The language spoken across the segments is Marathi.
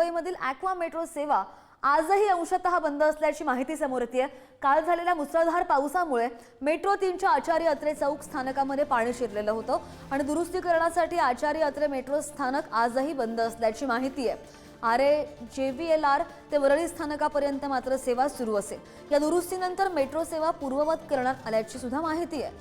मुंबईमधील ॲक्वा मेट्रो सेवा आजही अंशतः बंद असल्याची माहिती समोर येते काल झालेल्या मुसळधार पावसामुळे मेट्रो तीनच्या आचार्य अत्रे चौक स्थानकामध्ये पाणी शिरलेलं होतं आणि दुरुस्तीकरणासाठी आचार्य अत्रे मेट्रो स्थानक आजही बंद असल्याची माहिती आहे. आर ए जे व्ही एल आर ते वरळी स्थानकापर्यंत मात्र सेवा सुरू असेल. या दुरुस्तीनंतर मेट्रो सेवा पूर्ववत करण्यात आल्याची सुद्धा माहिती आहे.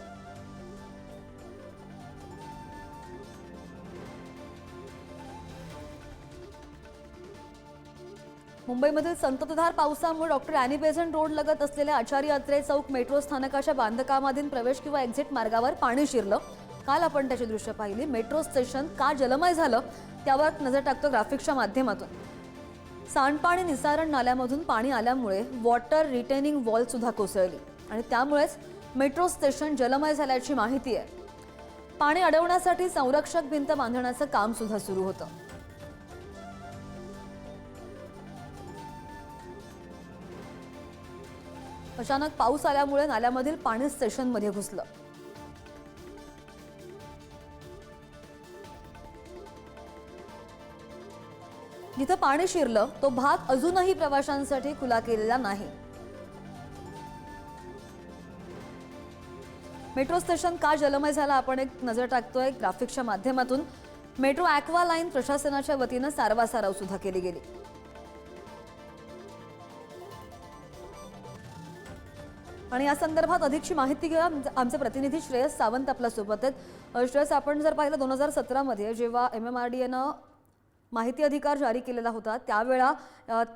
मुंबईमधील संततधार पावसामुळे डॉक्टर अॅनी बेझंट रोड लगत असलेल्या आचार्य अत्रे चौक मेट्रो स्थानकाच्या बांधकामाधीन प्रवेश किंवा एक्झिट मार्गावर पाणी शिरलं. काल आपण त्याची दृश्य पाहिली. मेट्रो स्टेशन का जलमय झालं त्यावर नजर टाकतो ग्राफिक्सच्या माध्यमातून. सांडपाणी निसारण नाल्यामधून पाणी आल्यामुळे वॉटर रिटेनिंग वॉल सुद्धा कोसळली आणि त्यामुळेच मेट्रो स्टेशन जलमय झाल्याची माहिती आहे. पाणी अडवण्यासाठी संरक्षक भिंत बांधण्याचं काम सुद्धा सुरू होतं. अचानक पाऊस आल्यामुळे नाल्यामधील पाणी स्टेशनमध्ये घुसलं. जिथं पाणी शिरलं तो भाग अजूनही प्रवाशांसाठी खुला केलेला नाही. मेट्रो स्टेशन का जलमय झाला आपण एक नजर टाकतोय. ग्राफिक्सच्या माध्यमातून मेट्रो ॲक्वा लाईन प्रशासनाच्या वतीनं सारवासारव सुद्धा केली गेली. आणि या संदर्भात अधिकची माहिती घेऊया. आमचे- प्रतिनिधी श्रेयस सावंत आपल्यासोबत आहेत. श्रेयस आपण जर पाहिलं दोन हजार सतरामध्ये जेव्हा एम एम आर डी एनं माहिती अधिकार जारी केलेला होता त्यावेळा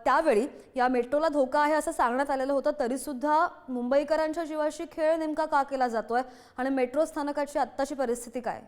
त्यावेळी या मेट्रोला धोका आहे असं सांगण्यात आलेलं होतं तरीसुद्धा मुंबईकरांच्या जीवाशी खेळ नेमका का केला जातोय आणि मेट्रो स्थानकाची आत्ताची परिस्थिती काय?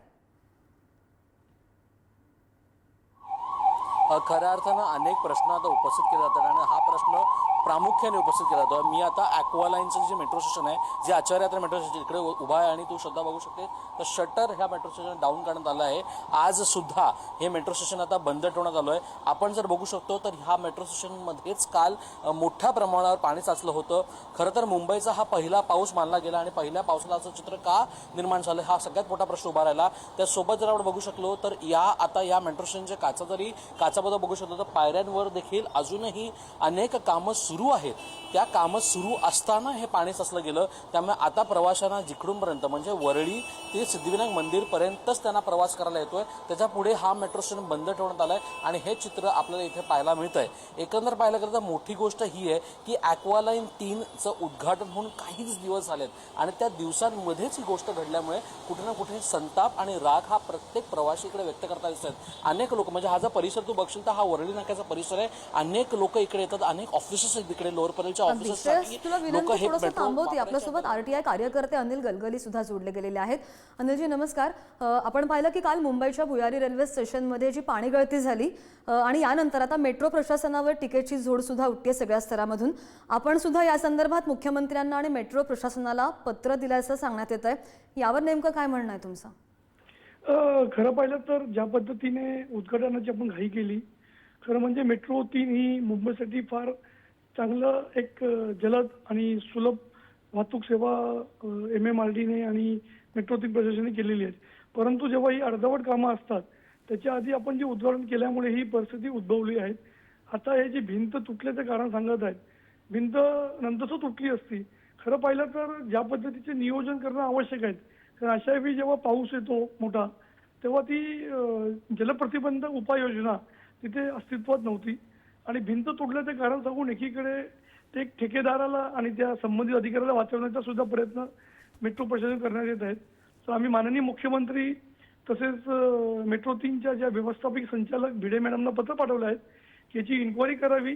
खऱ्या अर्थानं अनेक प्रश्न आता उपस्थित केले जातात आणि हा प्रश्न प्रामुख्याने उपस्थित केला जातो. मी आता ॲक्वा लाईनचं जे मेट्रो स्टेशन आहे जे आचार्यात्र मेट्रो स्टेशन इकडे उभा आहे आणि तू सुद्धा बघू शकते. तर शटर ह्या मेट्रो स्टेशन डाऊन करण्यात आलं आहे. आज सुद्धा हे मेट्रो स्टेशन आता बंद ठेवण्यात आलं आहे आपण जर बघू शकतो तर ह्या मेट्रो स्टेशनमध्येच काल मोठ्या प्रमाणावर पाणी साचलं होतं. खरं तर मुंबईचा हा पहिला पाऊस मानला गेला आणि पहिल्या पावसाला असं चित्र का निर्माण झालं हा सगळ्यात मोठा प्रश्न उभा राहिला. त्यासोबत जर आपण बघू शकलो तर या आता या मेट्रो स्टेशनच्या काचा जरी काचाबद्दल बघू शकतो तर पायऱ्यांवर देखील अजूनही अनेक कामं सुरू आहेत. त्या कामं सुरू असताना हे पाणी साचलं गेलं. त्यामुळे आता प्रवाशांना जिकडूनपर्यंत म्हणजे वरळी ते सिद्धिविनायक मंदिरपर्यंतच त्यांना प्रवास करायला येतोय. त्याच्या पुढे हा मेट्रो स्टेशन बंद ठेवण्यात आलाय आणि हे चित्र आपल्याला इथे पाहायला मिळत आहे एकंदर पाहायला गेलं तर मोठी गोष्ट ही आहे की ॲक्वालाईन तीनचं उद्घाटन होऊन काहीच दिवस झालेत. आणि त्या दिवसांमध्येच ही गोष्ट घडल्यामुळे कुठे ना कुठे संताप आणि राग हा प्रत्येक प्रवाशी इकडे व्यक्त करता दिसत आहेत अनेक लोक म्हणजे हा जर परिसर तू बघशील तर हा वरळी नाक्याचा परिसर आहे. अनेक लोक इकडे येतात. अनेक ऑफिसेस आहेत इकडे लोअर. ऑफिसेससाठी श्रेयस, तुला लोक विनंती हे थोडंसं थांबवते. आपल्यासोबत आरटीआय कार्यकर्ते अनिल गलगली सुद्धा जोडले गेलेले आहेत. अनिलजी नमस्कार. आपण पाहिलं की काल मुंबईच्या भुयारी रेल्वे स्टेशनमध्ये जी पाणी गळती झाली आणि यानंतर आता मेट्रो प्रशासनावर टीकेची झोड सुद्धा उठते सगळ्या स्तरामधून. आपण सुद्धा या संदर्भात मुख्यमंत्र्यांना आणि मेट्रो प्रशासनाला पत्र दिल्याचं सांगण्यात येत आहे यावर नेमकं काय म्हणणं आहे तुमचं? खरं पाहिलं तर ज्या पद्धतीने उद्घाटनाची आपण घाई केली खरं म्हणजे मेट्रो तीन ही मुंबईसाठी फार चांगलं एक जलद आणि सुलभ वाहतूक सेवा एम एम आर डीने आणि मेट्रो प्रशासनाने केलेली आहे. परंतु जेव्हा ही अर्धवट कामं असतात त्याच्या आधी आपण जे उद्घाटन केल्यामुळे ही परिस्थिती उद्भवली आहे. आता हे जी भिंत तुटल्याचं कारण सांगत आहेत. भिंत नंतरच तुटली असती. खरं पाहिलं तर ज्या पद्धतीचे नियोजन करणं आवश्यक आहे. कारण अशा वेळी जेव्हा पाऊस येतो मोठा तेव्हा ती जलप्रतिबंध जलप्रतिबंधक उपाययोजना तिथे अस्तित्वात नव्हती. आणि भिंत तुटल्याचं कारण सांगून एकीकडे ते एक ठेकेदाराला आणि त्या संबंधित अधिकाऱ्याला वाचवण्याचा सुद्धा प्रयत्न मेट्रो प्रशासन करण्यात येत आहेत. तर आम्ही माननीय मुख्यमंत्री तसेच मेट्रो तीनच्या ज्या व्यवस्थापक संचालक भिडे मॅडमना पत्र पाठवलं आहे की याची इन्क्वायरी करावी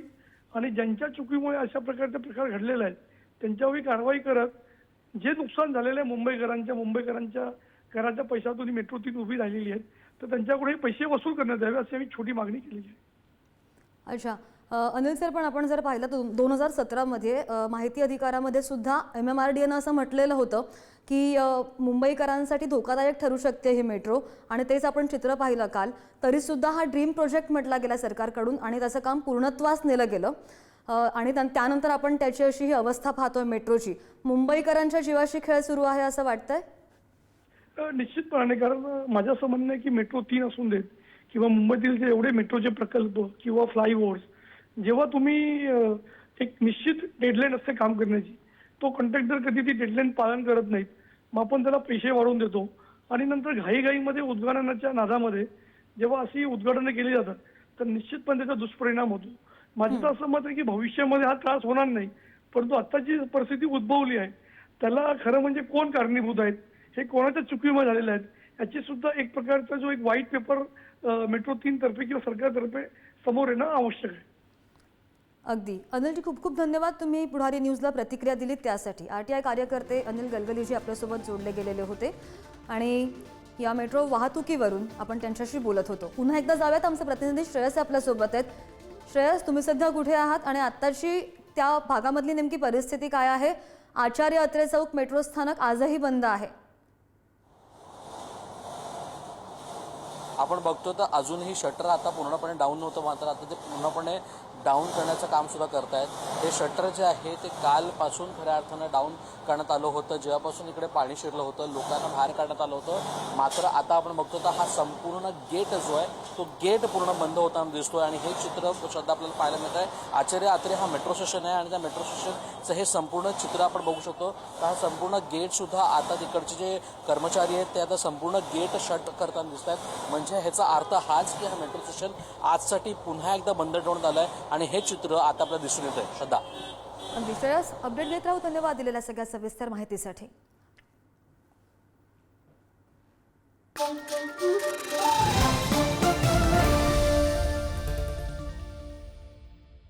आणि ज्यांच्या चुकीमुळे अशा प्रकारचे प्रकार घडलेले आहेत त्यांच्यावरही कारवाई करत जे नुकसान झालेलं आहे मुंबईकरांच्या मुंबईकरांच्या घराच्या पैशातून मेट्रो तीन उभी राहिलेली आहेत तर त्यांच्याकडे पैसे वसूल करण्यात यावे अशी आम्ही छोटी मागणी केलेली आहे. अच्छा. अनिल सर पण आपण जर पाहिलं तर दोन हजार सतरामध्ये माहिती अधिकारामध्ये सुद्धा एम एम आर डी एनं असं म्हटलेलं होतं की मुंबईकरांसाठी धोकादायक ठरू शकते ही मेट्रो. आणि तेच आपण चित्र पाहिलं काल. तरीसुद्धा हा ड्रीम प्रोजेक्ट म्हटला गेला सरकारकडून आणि त्याचं काम पूर्णत्वास नेलं गेलं. आणि त्यानंतर आपण त्याची अशी ही अवस्था पाहतोय मेट्रोची. मुंबईकरांच्या जीवाशी खेळ सुरू आहे असं वाटतंय? निश्चितपणे कारण माझ्या माझं असं म्हणणं आहे की मेट्रो तीन असून देत. किंवा मुंबईतील जे एवढे मेट्रोचे प्रकल्प किंवा फ्लायओव्हर्स जेव्हा तुम्ही एक निश्चित डेडलाईन असते काम करण्याची तो कॉन्ट्रॅक्टर कधी ती डेडलाईन पालन करत नाहीत. मग आपण त्याला पैसे वाढवून देतो. आणि नंतर घाईघाईमध्ये उद्घाटनाच्या नादामध्ये जेव्हा अशी उद्घाटनं केली जातात तर निश्चितपणे त्याचा दुष्परिणाम होतो. माझं तर असं मत आहे की भविष्यामध्ये हा त्रास होणार नाही परंतु आत्ताची परिस्थिती उद्भवली आहे. त्याला खरं म्हणजे कोण कारणीभूत आहेत? हे कोणाच्या चुकीमुळे झालेले आहेत? याची सुद्धा एक प्रकारचा जो एक व्हाईट पेपर मेट्रो तीन तर्फे किंवा सरकारतर्फे समोर येणं आवश्यक आहे. अगदी. अनिलजी खूप खूप धन्यवाद. तुम्ही पुढारी न्यूजला प्रतिक्रिया दिलीत त्यासाठी. आर टी आय कार्यकर्ते अनिल गलगलीजी आपल्यासोबत जोडले गेलेले होते. आणि या मेट्रो वाहतुकीवरून आपण त्यांच्याशी बोलत होतो. पुन्हा एकदा जाऊयात. आमचे प्रतिनिधी श्रेयस आपल्यासोबत आहेत. श्रेयस तुम्ही सध्या कुठे आहात? आणि आत्ताची त्या भागामधली नेमकी परिस्थिती काय आहे? आचार्य अत्रे चौक मेट्रो स्थानक आजही बंद आहे. आपण बघतो तर अजूनही शटर आता पूर्णपणे डाऊन नव्हतं मात्र आता ते पूर्णपणे डाऊन करण्याचं काम सुद्धा करतायत. हे शटर जे आहे ते कालपासून खऱ्या अर्थानं डाऊन करण्यात आलं होतं. जेव्हापासून इकडे पाणी शिरलं होतं लोकांना बाहेर काढण्यात आलं होतं. मात्र आता आपण बघतो तर हा संपूर्ण गेट जो आहे तो गेट पूर्ण बंद होताना दिसतोय आणि हे चित्र सध्या आपल्याला पाहायला मिळत आहे. आचार्य आत्रे हा मेट्रो स्टेशन आहे आणि त्या मेट्रो स्टेशनचं हे संपूर्ण चित्र आपण बघू शकतो. तर हा संपूर्ण गेटसुद्धा आता तिकडचे जे कर्मचारी आहेत ते आता संपूर्ण गेट शट करताना दिसत आहेत म्हणजे म्हणजे ह्याचा अर्थ हाच की हा मेट्रो स्टेशन आजसाठी पुन्हा एकदा बंद ठेवण्यात आलं आहे आणि हे चित्र आता आपल्याला दिसून येत आहे श्रद्धा विषयास अपडेट देत राहू धन्यवाद दिलेल्या सगळ्या सविस्तर माहितीसाठी.